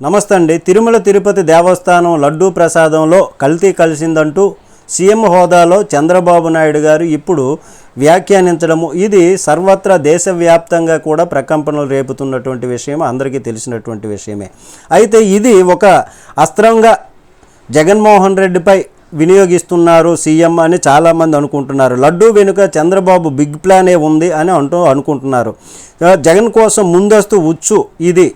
నమస్తే అండి తిరుమల తిరుపతి దేవస్థానం లడ్డూ ప్రసాదంలో కల్తీ కలిసిందంటూ సీఎం హోదాలో చంద్రబాబు నాయుడు గారు ఇప్పుడు వ్యాఖ్యానించడము. ఇది సర్వత్రా దేశవ్యాప్తంగా కూడా ప్రకంపనలు రేపుతున్నటువంటి విషయం అందరికీ తెలిసినటువంటి విషయమే. అయితే ఇది ఒక అస్త్రంగా జగన్మోహన్ రెడ్డిపై వినియోగిస్తున్నారు సీఎం అని చాలామంది అనుకుంటున్నారు. లడ్డూ వెనుక చంద్రబాబు బిగ్ ప్లానే ఉంది అని అంటూ అనుకుంటున్నారు. జగన్ కోసం ముందస్తు ఉచ్చు ఇది.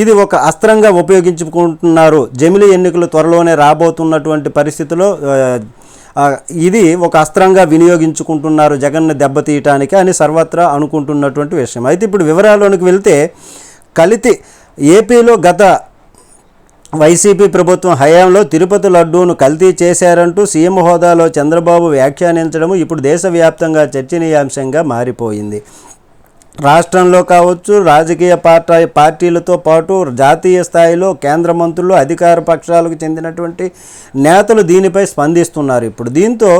ఇది ఒక అస్త్రంగా ఉపయోగించుకుంటున్నారు. జమిలి ఎన్నికలు త్వరలోనే రాబోతున్నటువంటి పరిస్థితిలో ఇది ఒక అస్త్రంగా వినియోగించుకుంటున్నారు జగన్ను దెబ్బతీయటానికి అని సర్వత్రా అనుకుంటున్నటువంటి విషయం. అయితే ఇప్పుడు వివరాల్లోనికి వెళ్తే కలితి ఏపీలో గత వైసీపీ ప్రభుత్వం హయాంలో తిరుపతి లడ్డూను కల్తీ చేశారంటూ సీఎం హోదాలో చంద్రబాబు వ్యాఖ్యానించడం ఇప్పుడు దేశవ్యాప్తంగా చర్చనీయాంశంగా మారిపోయింది. రాష్ట్రంలో కావచ్చు రాజకీయ పార్టీ పార్టీలతో పాటు జాతీయ స్థాయిలో కేంద్ర మంత్రులు అధికార పక్షాలకు చెందినటువంటి నేతలు దీనిపై స్పందిస్తున్నారు. ఇప్పుడు దీంతో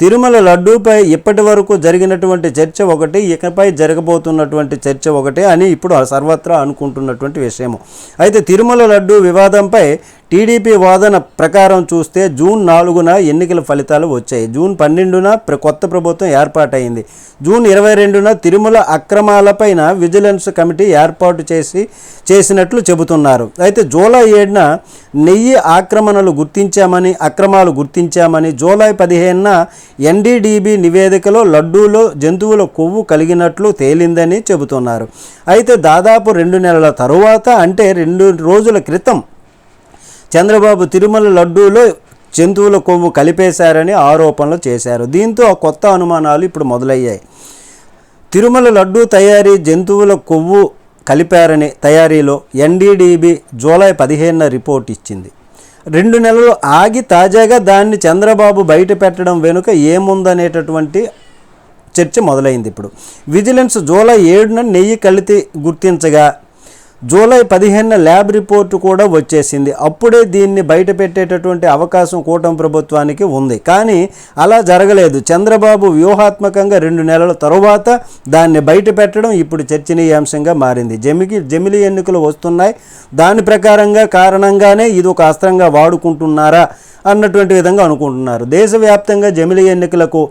తిరుమల లడ్డూపై ఇప్పటి వరకు జరిగినటువంటి చర్చ ఒకటి ఇకపై జరగబోతున్నటువంటి చర్చ ఒకటి అని ఇప్పుడు సర్వత్రా అనుకుంటున్నటువంటి విషయము. అయితే తిరుమల లడ్డూ వివాదంపై టీడీపీ వాదన ప్రకారం చూస్తే జూన్ నాలుగున ఎన్నికల ఫలితాలు వచ్చాయి. జూన్ పన్నెండున ప్ర- కొత్త ప్రభుత్వం ఏర్పాటైంది జూన్ ఇరవై రెండున తిరుమల అక్రమాలపైన విజిలెన్స్ కమిటీ ఏర్పాటు చేసి చేసినట్లు చెబుతున్నారు. అయితే జూలై ఏడున నెయ్యి ఆక్రమణలు గుర్తించామని అక్రమాలు గుర్తించామని జూలై పదిహేనున ఎన్డీడీబీ నివేదికలో లడ్డూలో జంతువుల కొవ్వు కలిగినట్లు తేలిందని చెబుతున్నారు. అయితే దాదాపు రెండు నెలల తరువాత అంటే రెండు రోజుల క్రితం చంద్రబాబు తిరుమల లడ్డూలో జంతువుల కొవ్వు కలిపేశారని ఆరోపణలు చేశారు. దీంతో కొత్త అనుమానాలు ఇప్పుడు మొదలయ్యాయి. తిరుమల లడ్డూ తయారీ జంతువుల కొవ్వు కలిపారని తయారీలో ఎన్డీడీబీ జూలై పదిహేనున రిపోర్ట్ ఇచ్చింది. రెండు నెలలు ఆగి తాజాగా దాన్ని చంద్రబాబు బయట పెట్టడం వెనుక ఏముందనేటటువంటి చర్చ మొదలైంది ఇప్పుడు. విజిలెన్స్ జూలై ఏడున నెయ్యి కలితి గుర్తించగా జూలై పదిహేనున ల్యాబ్ రిపోర్టు కూడా వచ్చేసింది. అప్పుడే దీన్ని బయట పెట్టేటటువంటి అవకాశం కూటమి ప్రభుత్వానికి ఉంది. కానీ అలా జరగలేదు. చంద్రబాబు వ్యూహాత్మకంగా రెండు నెలల తరువాత దాన్ని బయట పెట్టడం ఇప్పుడు చర్చనీయాంశంగా మారింది. జమికి జమిలి ఎన్నికలు వస్తున్నాయి. దాని ప్రకారంగా కారణంగానే ఇది ఒక అస్త్రంగా వాడుకుంటున్నారా అన్నటువంటి విధంగా అనుకుంటున్నారు. దేశవ్యాప్తంగా జమిలి ఎన్నికలకు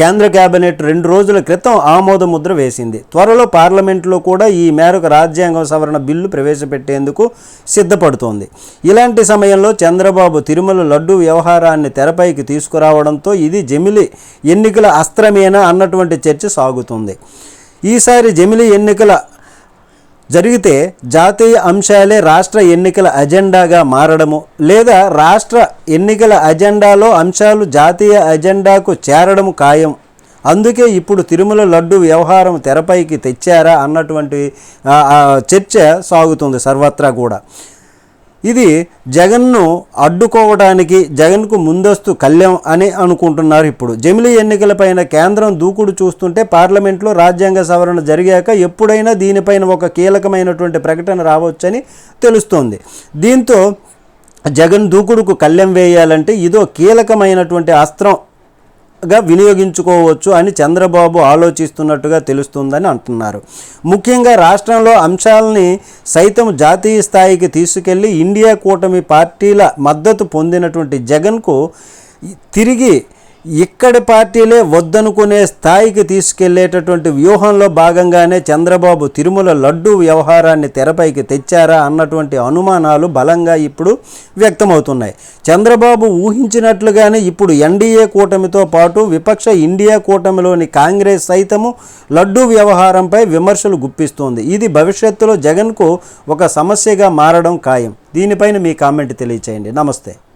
కేంద్ర కేబినెట్ రెండు రోజుల క్రితం ఆమోద ముద్ర వేసింది. త్వరలో పార్లమెంట్లో కూడా ఈ మేరకు రాజ్యాంగ సవరణ బిల్లు ప్రవేశపెట్టేందుకు సిద్ధపడుతోంది. ఇలాంటి సమయంలో చంద్రబాబు తిరుమల లడ్డు వ్యవహారాన్ని తెరపైకి తీసుకురావడంతో ఇది జమిలి ఎన్నికల అస్త్రమేనా అన్నటువంటి చర్చ సాగుతుంది. ఈసారి జమిలి ఎన్నికల జరిగితే జాతీయ అంశాలే రాష్ట్ర ఎన్నికల అజెండాగా మారడము లేదా రాష్ట్ర ఎన్నికల అజెండాలో అంశాలు జాతీయ అజెండాకు చేరడము ఖాయం. అందుకే ఇప్పుడు తిరుమల లడ్డు వ్యవహారం తెరపైకి తెచ్చారా అన్నటువంటి చర్చ సాగుతుంది సర్వత్రా కూడా. ఇది జగన్ను అడ్డుకోవడానికి జగన్కు ముందస్తు కళ్యం అని అనుకుంటున్నారు ఇప్పుడు. జమిలీ ఎన్నికలపైన కేంద్రం దూకుడు చూస్తుంటే పార్లమెంట్లో రాజ్యాంగ సవరణ జరిగాక ఎప్పుడైనా దీనిపైన ఒక కీలకమైనటువంటి ప్రకటన రావచ్చని తెలుస్తోంది. దీంతో జగన్ దూకుడుకు కళ్ళెం వేయాలంటే ఇదో కీలకమైనటువంటి అస్త్రం గా వినియోగించుకోవచ్చు అని చంద్రబాబు ఆలోచిస్తున్నట్టుగా తెలుస్తుందని అంటున్నారు. ముఖ్యంగా రాష్ట్రంలో అంశాలని సైతం జాతీయ స్థాయికి తీసుకెళ్ళి ఇండియా కూటమి పార్టీల మద్దతు పొందినటువంటి జగన్కు తిరిగి ఇక్కడి పార్టీలే వద్దనుకునే స్థాయికి తీసుకెళ్ళేటటువంటి వ్యూహంలో భాగంగానే చంద్రబాబు తిరుమల లడ్డు వ్యవహారాన్ని తెరపైకి తెచ్చారా అన్నటువంటి అనుమానాలు బలంగా ఇప్పుడు వ్యక్తమవుతున్నాయి. చంద్రబాబు ఊహించినట్లుగానే ఇప్పుడు ఎన్డీఏ కూటమితో పాటు విపక్ష ఇండియా కూటమిలోని కాంగ్రెస్ సైతము లడ్డు వ్యవహారంపై విమర్శలు గుప్పిస్తోంది. ఇది భవిష్యత్తులో జగన్కు ఒక సమస్యగా మారడం ఖాయం. దీనిపైన మీ కామెంట్ తెలియచేయండి. నమస్తే.